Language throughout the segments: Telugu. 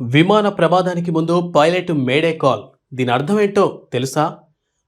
విమాన ప్రమాదానికి ముందు పైలట్ మేడే కాల్. దీని అర్థం ఏంటో తెలుసా?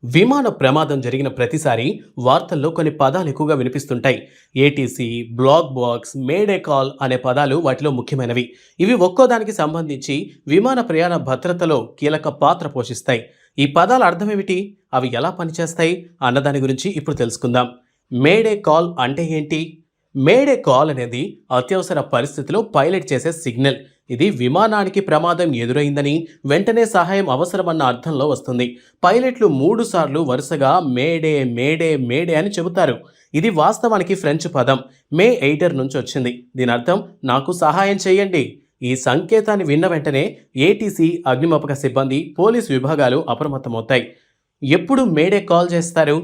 విమాన ప్రమాదం జరిగిన ప్రతిసారి వార్తల్లో కొన్ని పదాలు ఎక్కువగా వినిపిస్తుంటాయి. ATC black box mayday call అనే పదాలు వాటిలో ముఖ్యమైనవి. ఇవి ఒక్కో దానికి సంబంధించి విమాన ప్రయాణ భద్రతలో కీలక పాత్ర పోషిస్తాయి. ఈ పదాల అర్థం ఏమిటి? అవి ఎలా పనిచేస్తాయి? అన్నదాని గురించి ఇప్పుడు తెలుసుకుందాం. మేడే కాల్ అంటే ఏంటి? మేడే కాల్ అనేది అత్యవసర పరిస్థితిలో పైలట్ చేసే సిగ్నల్. ఇది విమానానికి ప్రమాదం ఎదురైందని వెంటనే సహాయం అవసరమన్న అర్థంలో వస్తుంది. పైలట్లు మూడు సార్లు వరుసగా మేడే మేడే మేడే అని చెబుతారు. ఇది వాస్తవానికి ఫ్రెంచ్ పదం. మే ఎయిటర్ నుంచి వచ్చింది. దీని అర్థం నాకు సహాయం చేయండి. ఈ సంకేతాన్ని విన్న వెంటనే ఏటీసీ అగ్నిమాపక సిబ్బంది పోలీస్ విభాగాలు అప్రమత్తమవుతాయి. ఎప్పుడు మేడే కాల్ చేస్తారు?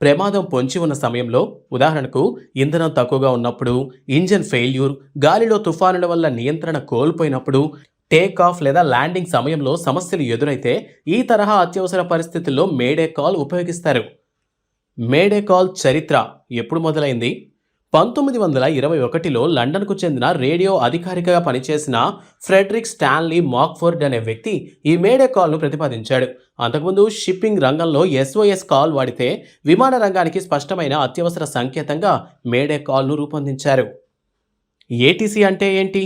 ప్రమాదం పొంచి ఉన్న సమయంలో ఉదాహరణకు ఇంధనం తక్కువగా ఉన్నప్పుడు ఇంజన్ ఫెయిల్యూర్ గాలిలో తుఫానుల వల్ల నియంత్రణ కోల్పోయినప్పుడు టేక్ ఆఫ్ లేదా ల్యాండింగ్ సమయంలో సమస్యలు ఎదురైతే ఈ తరహా అత్యవసర పరిస్థితుల్లో మేడే కాల్ ఉపయోగిస్తారు. మేడే కాల్ చరిత్ర ఎప్పుడు మొదలైంది? పంతొమ్మిది వందల ఇరవై ఒకటిలో లండన్కు చెందిన రేడియో అధికారికగా పనిచేసిన ఫ్రెడరిక్ స్టాన్లీ మాక్ఫోర్డ్ అనే వ్యక్తి ఈ మేడే కాల్ను ప్రతిపాదించాడు. అంతకుముందు షిప్పింగ్ రంగంలో ఎస్ఓఎస్ కాల్ వాడితే విమాన రంగానికి స్పష్టమైన అత్యవసర సంకేతంగా మేడే కాల్ను రూపొందించారు. ఏటీసీ అంటే ఏంటి?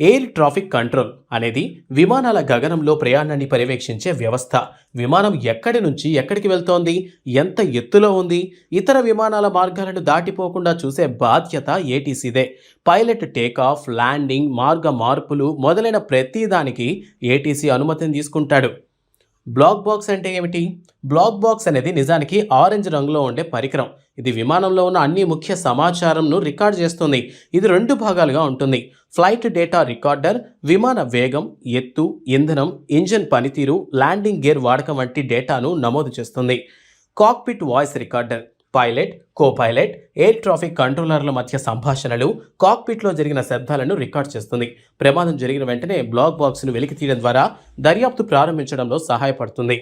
ఎయిర్ ట్రాఫిక్ కంట్రోల్ అనేది విమానాల గగనంలో ప్రయాణాన్ని పర్యవేక్షించే వ్యవస్థ. విమానం ఎక్కడి నుంచి ఎక్కడికి వెళ్తోంది? ఎంత ఎత్తులో ఉంది? ఇతర విమానాల మార్గాలను దాటిపోకుండా చూసే బాధ్యత ఏటీసీదే. పైలట్ టేకాఫ్ ల్యాండింగ్ మార్గ మార్పులు మొదలైన ప్రతిదానికి ఏటీసీ అనుమతిని తీసుకుంటాడు. బ్లాక్ బాక్స్ అంటే ఏమిటి? బ్లాక్ బాక్స్ అనేది నిజానికి ఆరెంజ్ రంగులో ఉండే పరికరం. ఇది విమానంలో ఉన్న అన్ని ముఖ్య సమాచారంను రికార్డ్ చేస్తుంది. ఇది రెండు భాగాలుగా ఉంటుంది. ఫ్లైట్ డేటా రికార్డర్ విమాన వేగం ఎత్తు ఇంధనం ఇంజన్ పనితీరు ల్యాండింగ్ గేర్ వాడకం వంటి డేటాను నమోదు చేస్తుంది. Cockpit voice recorder. Pilot co pilot air traffic కంట్రోలర్ల మధ్య సంభాషణలు కాక్పిట్లో జరిగిన శబ్దాలను రికార్డ్ చేస్తుంది. ప్రమాదం జరిగిన వెంటనే బ్లాక్ బాక్స్ను వెలికి తీయడం ద్వారా దర్యాప్తు ప్రారంభించడంలో సహాయపడుతుంది.